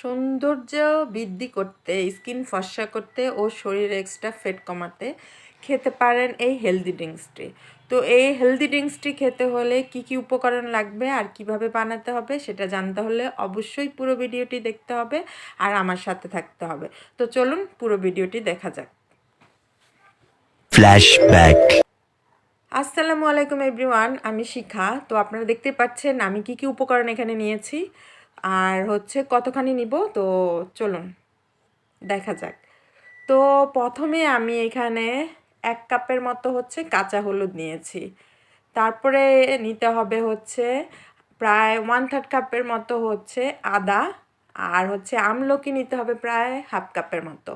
সৌন্দর্য বৃদ্ধি করতে স্কিন ফর্সা করতে ও শরীর এক্সট্রা ফেট কমাতে খেতে পারেন এই হেলদি ড্রিঙ্কসটি তো এই হেলদি ড্রিঙ্কসটি খেতে হলে কি কি উপকরণ লাগবে আর কীভাবে বানাতে হবে সেটা জানতে হলে অবশ্যই পুরো ভিডিওটি দেখতে হবে আর আমার সাথে থাকতে হবে। তো চলুন পুরো ভিডিওটি দেখা যাক। ফ্ল্যাশব্যাক আসসালামু আলাইকুম এভরিওয়ান আমি শিখা। তো আপনারা দেখতে পাচ্ছেন আমি কি কি উপকরণ এখানে নিয়েছি। আর হচ্ছে কতখানি নিব? তো চলুন, দেখা যাক। তো প্রথমে আমি এখানে এক কাপের মতো হচ্ছে কাঁচা হলুদ নিয়েছি। তারপরে নিতে হবে হচ্ছে প্রায় ওয়ান থার্ড কাপের মতো হচ্ছে আদা আর হচ্ছে আমলকি নিতে হবে প্রায় হাফ কাপের মতো।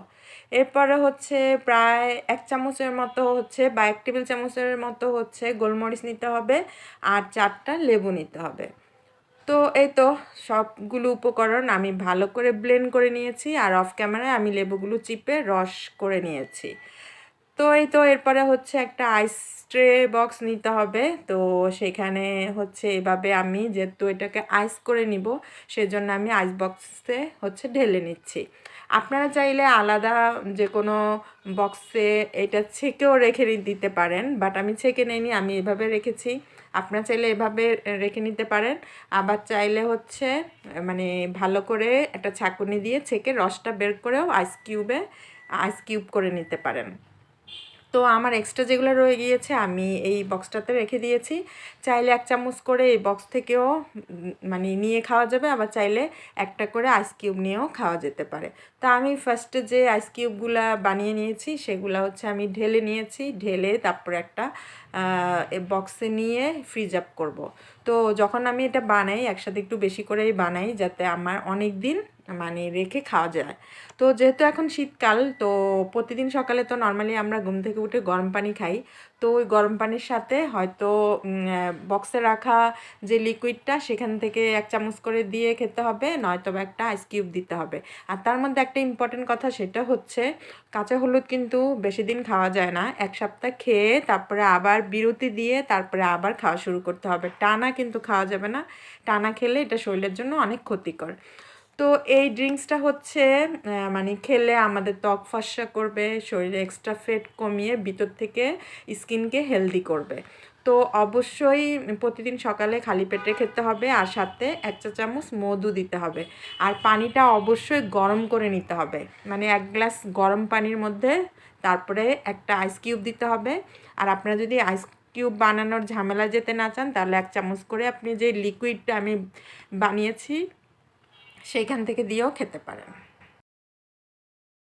এরপরে হচ্ছে প্রায় এক চামচের মতো হচ্ছে বা এক টেবিল চামচের মতো হচ্ছে গোলমরিচ নিতে হবে আর চারটা লেবু নিতে হবে। তো এই তো সবগুলো উপকরণ আমি ভালো করে ব্লেন্ড করে নিয়েছি আর অফ ক্যামেরায় আমি লেবুগুলো চিপে রস করে নিয়েছি। তো এই তো এরপরে হচ্ছে একটা আইস ট্রে বক্স নিতে হবে। তো সেখানে হচ্ছে এভাবে আমি যেহেতু এটাকে আইস করে নিব, সেজন্য আমি আইস বক্সে হচ্ছে ঢেলে নিচ্ছি। আপনারা চাইলে আলাদা যে কোনো বক্সে এটা ছেঁকেও রেখে দিতে পারেন বাট আমি ছেঁকে নিইনি, আমি এভাবে রেখেছি। আপনারা চাইলে এভাবে রেখে নিতে পারেন, আবার চাইলে হচ্ছে মানে ভালো করে একটা ছাঁকুনি দিয়ে ছেঁকে রসটা বের করেও আইস কিউবে আইস কিউব করে নিতে পারেন। তো আমার এক্সট্রা যেগুলো রয়ে গিয়েছে আমি এই বক্সটাতে রেখে দিয়েছি। চাইলে এক চামচ করে এই বক্স থেকেও মানে নিয়ে খাওয়া যাবে, আবার চাইলে একটা করে আইস কিউব নিয়েও খাওয়া যেতে পারে। তা আমি ফার্স্টে যে আইস কিউবগুলা বানিয়ে নিয়েছি, সেগুলো হচ্ছে আমি ঢেলে নিয়েছি, ঢেলে তারপরে একটা বক্সে নিয়ে ফ্রিজ আপ করব। তো যখন আমি এটা বানাই, একসাথে একটু বেশি করেই বানাই, যাতে আমার অনেক দিন মানে রেখে খাওয়া যায়। তো যেহেতু এখন শীতকাল, তো প্রতিদিন সকালে তো নর্মালি আমরা ঘুম থেকে উঠে গরম পানি খাই। তো ওই গরম পানির সাথে হয়তো বক্সে রাখা যে লিকুইডটা সেখান থেকে এক চামচ করে দিয়ে খেতে হবে, নয়তো একটা আইস কিউব দিতে হবে। আর তার মধ্যে একটা ইম্পর্টেন্ট কথা সেটা হচ্ছে, কাঁচা হলুদ কিন্তু বেশি দিন খাওয়া যায় না। এক সপ্তাহ খেয়ে তারপরে আবার বিরতি দিয়ে তারপরে আবার খাওয়া শুরু করতে হবে। টানা কিন্তু খাওয়া যাবে না। টানা খেলে এটা শরীরের জন্য অনেক ক্ষতিকর। তো এই ড্রিঙ্কসটা হচ্ছে মানে খেলে আমাদের ত্বক ফর্সা করবে, শরীরে এক্সট্রা ফেট কমিয়ে ভিতর থেকে স্কিনকে হেলদি করবে। তো অবশ্যই প্রতিদিন সকালে খালি পেটে খেতে হবে আর সাথে এক চা চামচ মধু দিতে হবে। আর পানিটা অবশ্যই গরম করে নিতে হবে। মানে এক গ্লাস গরম পানির মধ্যে তারপরে একটা আইস কিউব দিতে হবে। আর আপনারা যদি আইস কিউব বানানোর ঝামেলা যেতে না চান, তাহলে এক চামচ করে আপনি যে লিকুইডটা আমি বানিয়েছি সেইখান থেকে দিয়েও খেতে পারেন।